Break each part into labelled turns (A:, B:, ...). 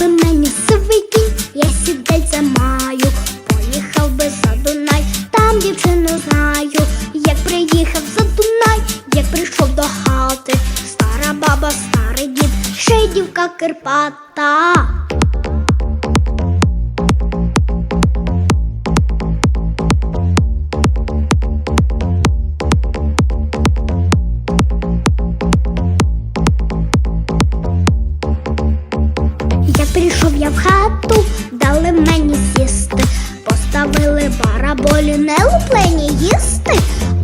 A: би мені свиті, я сідельце маю. Поїхав би за Дунай, там дівчину знаю. Як приїхав за Дунай, як прийшов до хати, стара баба, старий дід, ще й дівка Кирпата. Прийшов я в хату, дали мені сісти, поставили бараболі, не луплені їсти,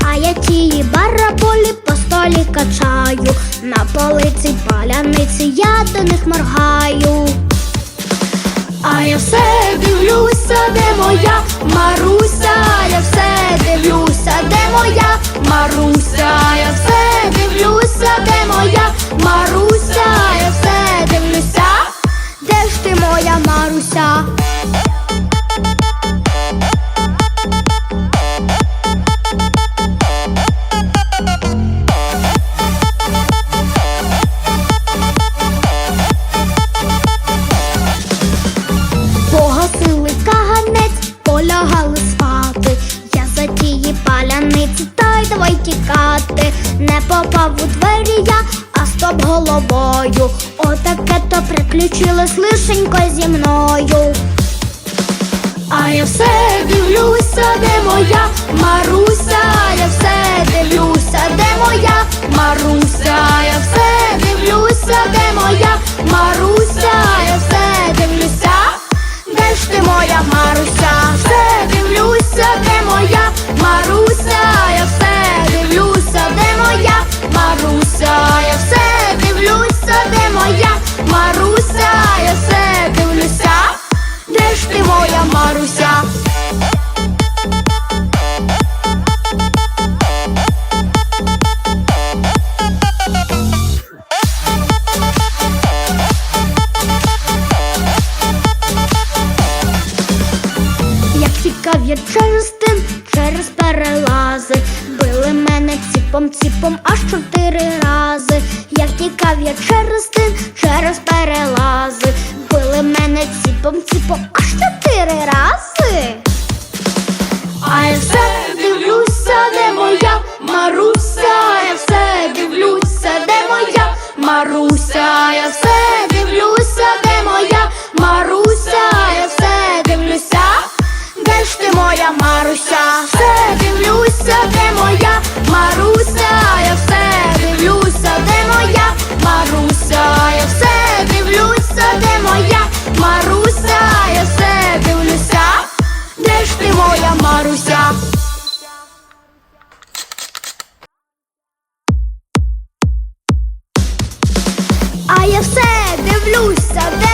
A: а я тії бараболі по столі качаю, на полиці паляниці я до них моргаю. А я все дивлюся, Не попав у двері я, а стоп головою. Отаке то приключилось лишенько зі мною. А я все дивлюся, де моя Маруся, Маруся, я все дивлюся. Де ж ти моя Маруся? Як тікав я через через перелази, били мене ціпом, ціпом аж чотири рази. Як тікав я через тин, через перелази, били мене ціпом, ціпом аж чотири рази. А я все дивлюся, де моя Маруся, я все дивлюся, де моя Маруся, я все моя Маруся, все дивлюся, де моя Маруся, я все дивлюся, де моя Маруся, я все дивлюся, де моя Маруся, я все дивлюся, де ж ти моя Маруся? А я все дивлюся, де.